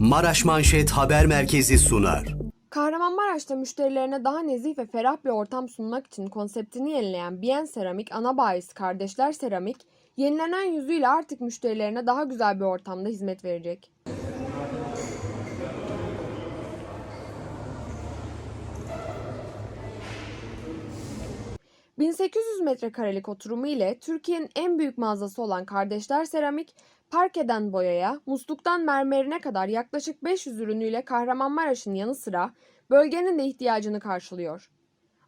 Maraş Manşet Haber Merkezi sunar. Kahramanmaraş'ta müşterilerine daha nezih ve ferah bir ortam sunmak için konseptini yenileyen Bien Seramik ana bayisi Kardeşler Seramik, yenilenen yüzüyle artık müşterilerine daha güzel bir ortamda hizmet verecek. ...1800 metrekarelik oturumu ile Türkiye'nin en büyük mağazası olan Kardeşler Seramik, parkeden boyaya, musluktan mermerine kadar yaklaşık 500 ürünüyle Kahramanmaraş'ın yanı sıra bölgenin de ihtiyacını karşılıyor.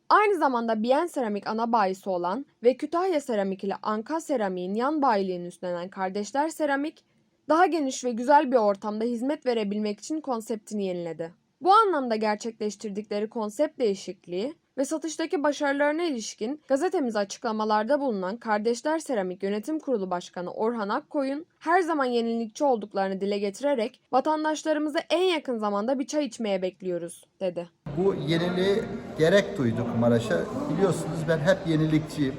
Aynı zamanda Bien Seramik ana bayisi olan ve Kütahya Seramik ile Anka Seramik'in yan bayiliğini üstlenen Kardeşler Seramik, daha geniş ve güzel bir ortamda hizmet verebilmek için konseptini yeniledi. Bu anlamda gerçekleştirdikleri konsept değişikliği ve satıştaki başarılarına ilişkin gazetemize açıklamalarda bulunan Kardeşler Seramik Yönetim Kurulu Başkanı Orhan Akkoyun her zaman yenilikçi olduklarını dile getirerek vatandaşlarımızı en yakın zamanda bir çay içmeye bekliyoruz dedi. Bu yeniliği gerek duyduk Maraş'a. Biliyorsunuz ben hep yenilikçiyim.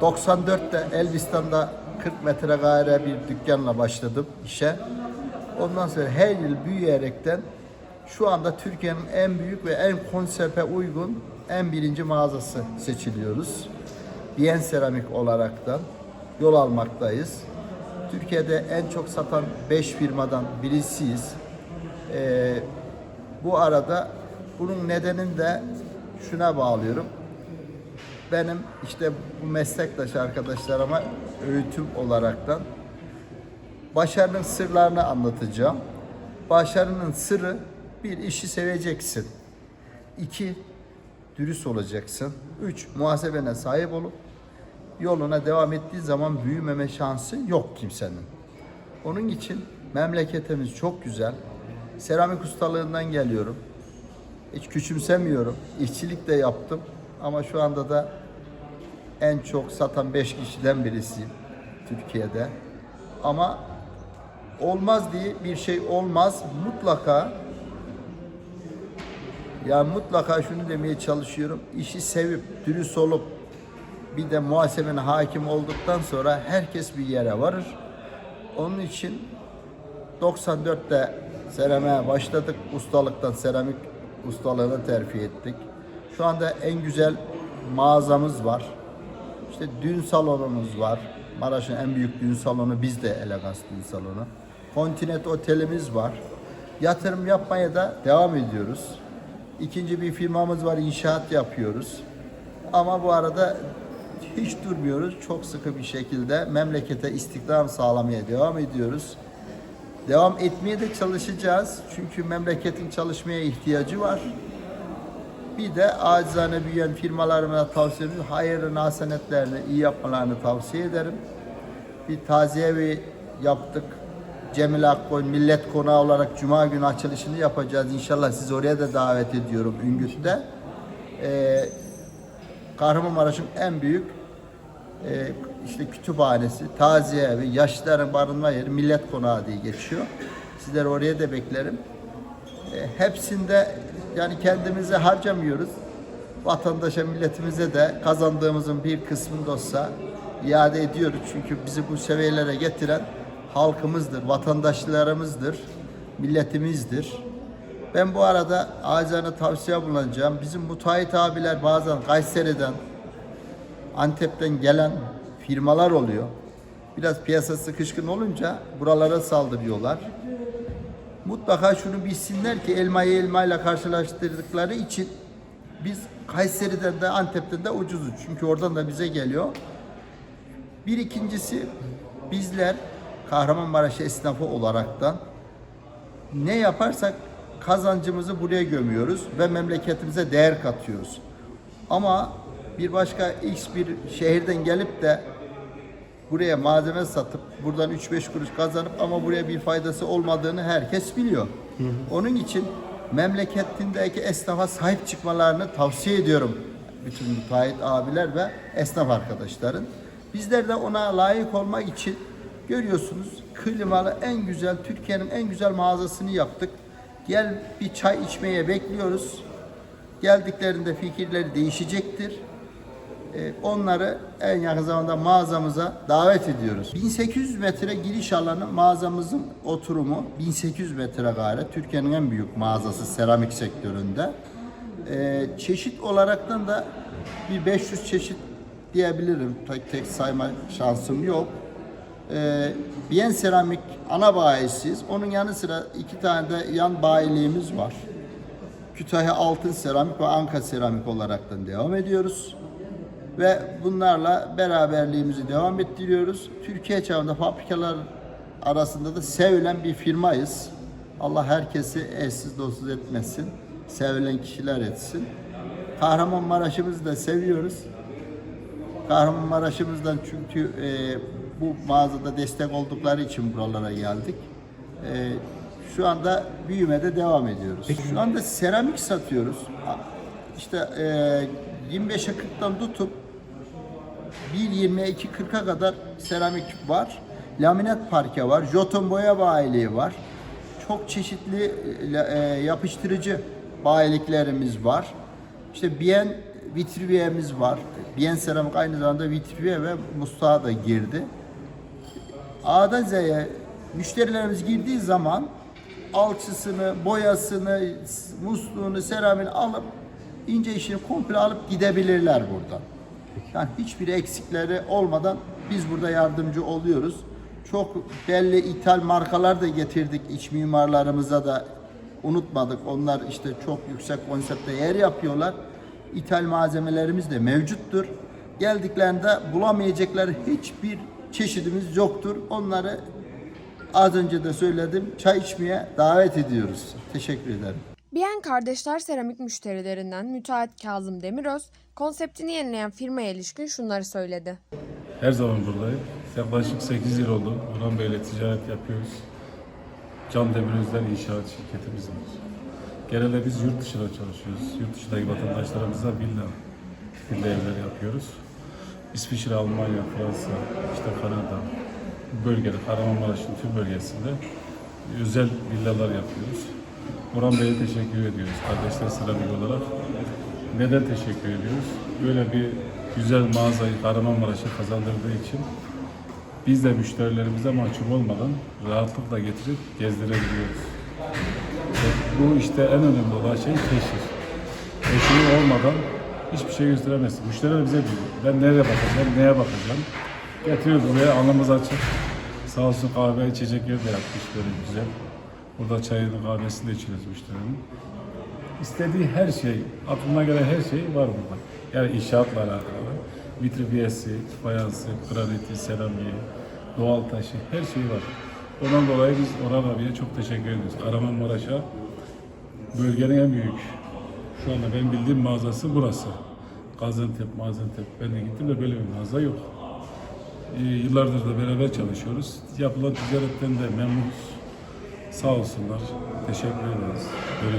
94'te Elbistan'da 40 metrekare bir dükkanla başladım işe. Ondan sonra her yıl büyüyerekten şu anda Türkiye'nin en büyük ve en konsepte uygun en birinci mağazası seçiliyoruz. Bien Seramik olaraktan yol almaktayız. Türkiye'de en çok satan 5 firmadan birisiyiz. Ee, bu arada bunun nedenini de şuna bağlıyorum. Benim işte bu meslektaş arkadaşlarıma öğütüm olaraktan başarının sırlarını anlatacağım. Başarının sırrı bir işi seveceksin. İki, dürüst olacaksın. Üç, muhasebene sahip olup yoluna devam ettiği zaman büyümeme şansı yok kimsenin. Onun için memleketimiz çok güzel. Seramik ustalığından geliyorum. Hiç küçümsemiyorum. İşçilik de yaptım. Ama şu anda da en çok satan 5 kişiden birisiyim Türkiye'de. Ama olmaz diye bir şey olmaz. Mutlaka ya mutlaka şunu demeye çalışıyorum. İşi sevip, dürüst olup bir de muhasebene hakim olduktan sonra herkes bir yere varır. Onun için 94'te seramiğe başladık. Ustalıktan seramik ustalığına terfi ettik. Şu anda en güzel mağazamız var. İşte düğün salonumuz var. Maraş'ın en büyük düğün salonu bizde Elegans Düğün Salonu. Continent Otelimiz var. Yatırım yapmaya da devam ediyoruz. İkinci bir firmamız var, inşaat yapıyoruz. Ama bu arada hiç durmuyoruz. Çok sıkı bir şekilde memlekete istihdam sağlamaya devam ediyoruz. Devam etmeye de çalışacağız. Çünkü memleketin çalışmaya ihtiyacı var. Bir de acizane büyüyen firmalarıma tavsiye ediyorum. Hayırlı hasenetlerini iyi yapmalarını tavsiye ederim. Bir taziye yaptık. Cemil Akkoy Millet Konağı olarak Cuma günü açılışını yapacağız. İnşallah sizi oraya da davet ediyorum Üngüt'te. Ee, Kahramanmaraş'ın en büyük e, işte kütüphanesi, taziye evi, yaşlıların barınma yeri, millet konağı diye geçiyor. Sizleri oraya da beklerim. E, hepsinde yani kendimize harcamıyoruz. Vatandaşa, milletimize de kazandığımızın bir kısmını da olsa iade ediyoruz. Çünkü bizi bu seviyelere getiren halkımızdır, vatandaşlarımızdır, milletimizdir. Ben bu arada acizane tavsiye bulunacağım. Bizim müteahhit abiler bazen Kayseri'den, Antep'ten gelen firmalar oluyor. Biraz piyasa sıkışkın olunca buralara saldırıyorlar. Mutlaka şunu bilsinler ki elmayı elmayla karşılaştırdıkları için biz Kayseri'den de Antep'ten de ucuzuz. Çünkü oradan da bize geliyor. Bir ikincisi bizler Kahramanmaraş esnafı olaraktan ne yaparsak kazancımızı buraya gömüyoruz ve memleketimize değer katıyoruz. Ama bir başka X bir şehirden gelip de buraya malzeme satıp buradan 3-5 kuruş kazanıp ama buraya bir faydası olmadığını herkes biliyor. Onun için memleketindeki esnafa sahip çıkmalarını tavsiye ediyorum bütün müteahhit abiler ve esnaf arkadaşların. Bizler de ona layık olmak için görüyorsunuz klimalı en güzel Türkiye'nin en güzel mağazasını yaptık. Gel bir çay içmeye bekliyoruz. Geldiklerinde fikirleri değişecektir. E, onları en yakın zamanda mağazamıza davet ediyoruz. 1800 metre giriş alanı mağazamızın oturumu 1800 metre gayret. Türkiye'nin en büyük mağazası seramik sektöründe. E, çeşit olaraktan da bir 500 çeşit diyebilirim. Tek tek sayma şansım yok. Ee, Bien Seramik ana bayisiyiz. Onun yanı sıra iki tane de yan bayiliğimiz var. Kütahya Altın Seramik ve Anka Seramik olaraktan devam ediyoruz. Ve bunlarla beraberliğimizi devam ettiriyoruz. Türkiye çapında fabrikalar arasında da sevilen bir firmayız. Allah herkesi eşsiz dostsuz etmesin. Sevilen kişiler etsin. Kahramanmaraş'ımızı da seviyoruz. Kahramanmaraş'ımızdan çünkü e, bu mağazada destek oldukları için buralara geldik. E, şu anda büyümede devam ediyoruz. Şu anda seramik satıyoruz. İşte e, 25'e 40'tan tutup 1.20'ye 2.40'a kadar seramik var. Laminat parke var. Joton boya bayiliği var. Çok çeşitli e, e, yapıştırıcı bayiliklerimiz var. İşte Bien vitriviyemiz var. Bien seramik aynı zamanda vitriviye ve musluğa da girdi. A'dan Z'ye müşterilerimiz girdiği zaman alçısını, boyasını, musluğunu, seramini alıp ince işini komple alıp gidebilirler buradan. Yani hiçbir eksikleri olmadan biz burada yardımcı oluyoruz. Çok belli ithal markalar da getirdik iç mimarlarımıza da unutmadık. Onlar işte çok yüksek konsepte yer yapıyorlar. İthal malzemelerimiz de mevcuttur. Geldiklerinde bulamayacakları hiçbir çeşidimiz yoktur. Onları az önce de söyledim çay içmeye davet ediyoruz. Teşekkür ederim. Biyen Kardeşler Seramik müşterilerinden müteahhit Kazım Demiröz, konseptini yenileyen firmaya ilişkin şunları söyledi. Her zaman buradayım. Yaklaşık 8 yıl oldu. Orhan Bey'le ticaret yapıyoruz. Can Demirözler İnşaat şirketimiz var. Genelde biz yurt dışına çalışıyoruz. Yurt dışındaki vatandaşlarımıza villa, villa evler yapıyoruz. İsviçre, Almanya, Fransa, işte Kanada, bölgede, Kahramanmaraş'ın tüm bölgesinde özel villalar yapıyoruz. Orhan Bey'e teşekkür ediyoruz kardeşler seramik olarak. Neden teşekkür ediyoruz? Böyle bir güzel mağazayı Kahramanmaraş'a kazandırdığı için biz de müşterilerimize mahcup olmadan rahatlıkla getirip gezdirebiliyoruz. Bu işte en önemli olan şey teşhir. Teşhir olmadan hiçbir şey gösteremezsin. Müşteriler bize diyor, ben nereye bakacağım, neye bakacağım. Getiriyoruz buraya, alnımız açık. Sağ olsun kahve, içecek yer de yapmış böyle güzel. Burada çayını, kahvesini de içiyoruz müşterinin. İstediği her şey, aklına gelen her şey var burada. Yani inşaatla alakalı. Vitriviyesi, fayansı, graniti, seramiği, doğal taşı, her şey var. Ondan dolayı biz Orhan abiye çok teşekkür ediyoruz. Kahramanmaraş'a bölgenin en büyük, şu anda benim bildiğim mağazası burası. Gaziantep, Gaziantep. Ben de gittim de böyle bir mağaza yok. Ee, yıllardır da beraber çalışıyoruz. Yapılan ticaretten de memnunuz. Sağ olsunlar. Teşekkür ederiz. Böyle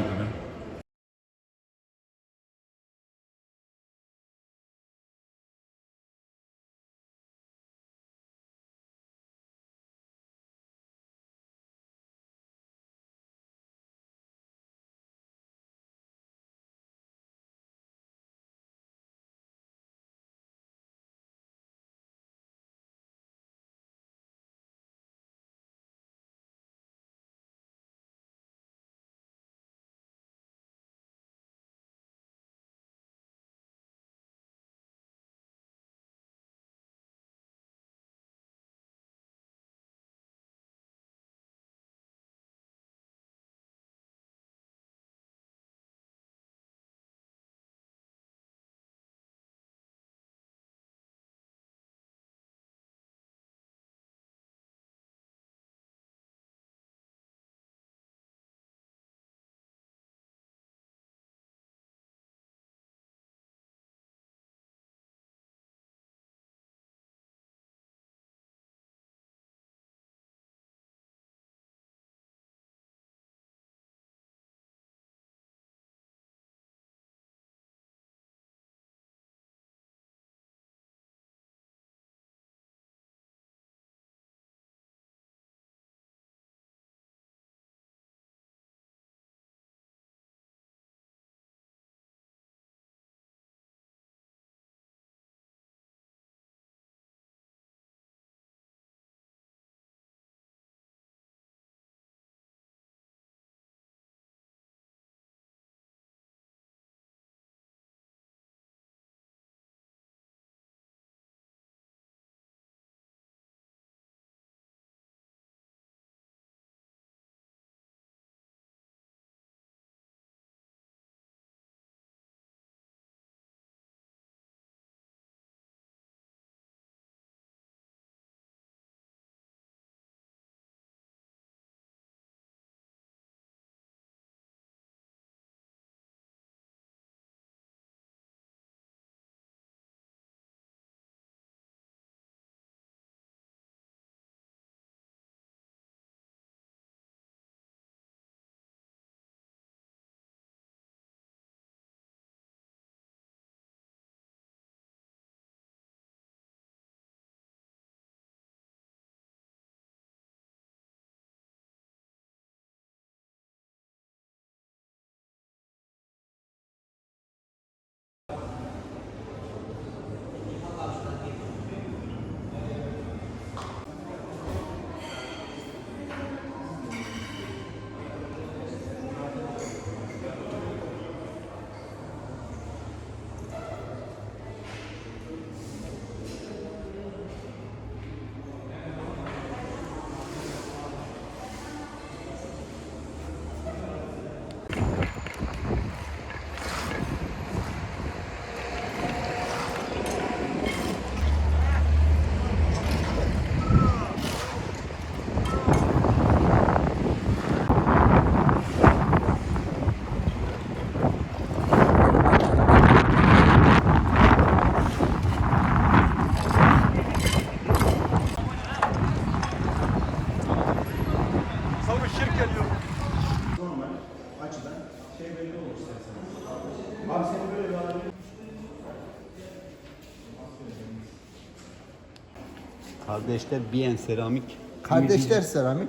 Kardeşler Bien Seramik Kardeşler Seramik.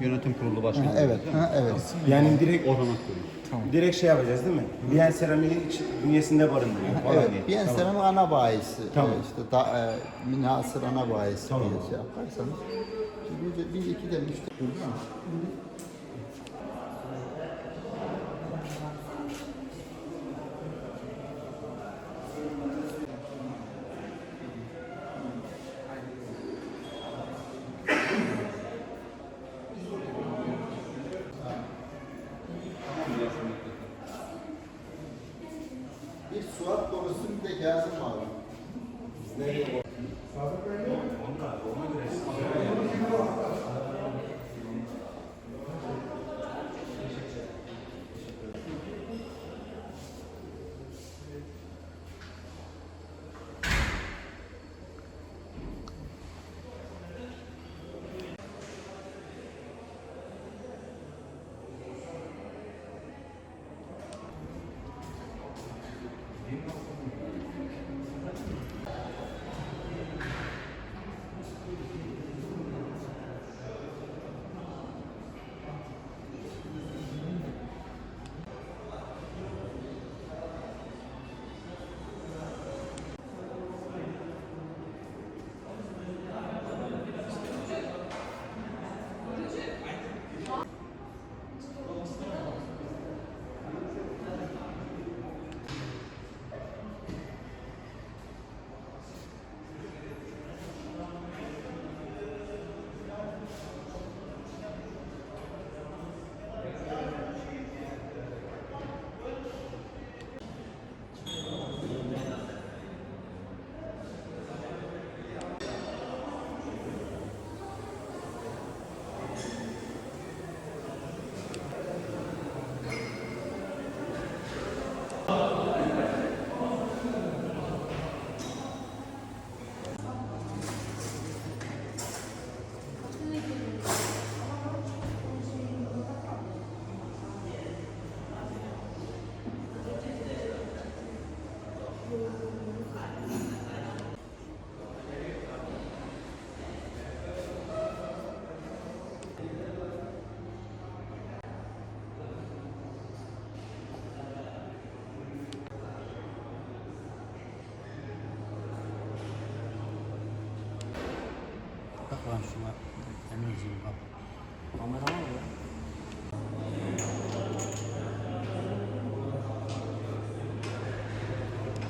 Yönetim Kurulu Başkanı. Ha, evet, ha, evet. Yani direkt Orhan Akgül. Direkt şey yapacağız değil mi? Biyen seramiği bünyesinde barındırıyor. falan Evet, diye. Biyen Seramik ana bayisi. Tamam. Ee, İşte da, e, münhasır ana bayisi diye şey yaparsanız. Şimdi bir, bir iki de müşteri Suat dolusu bir de Kazım var. Bak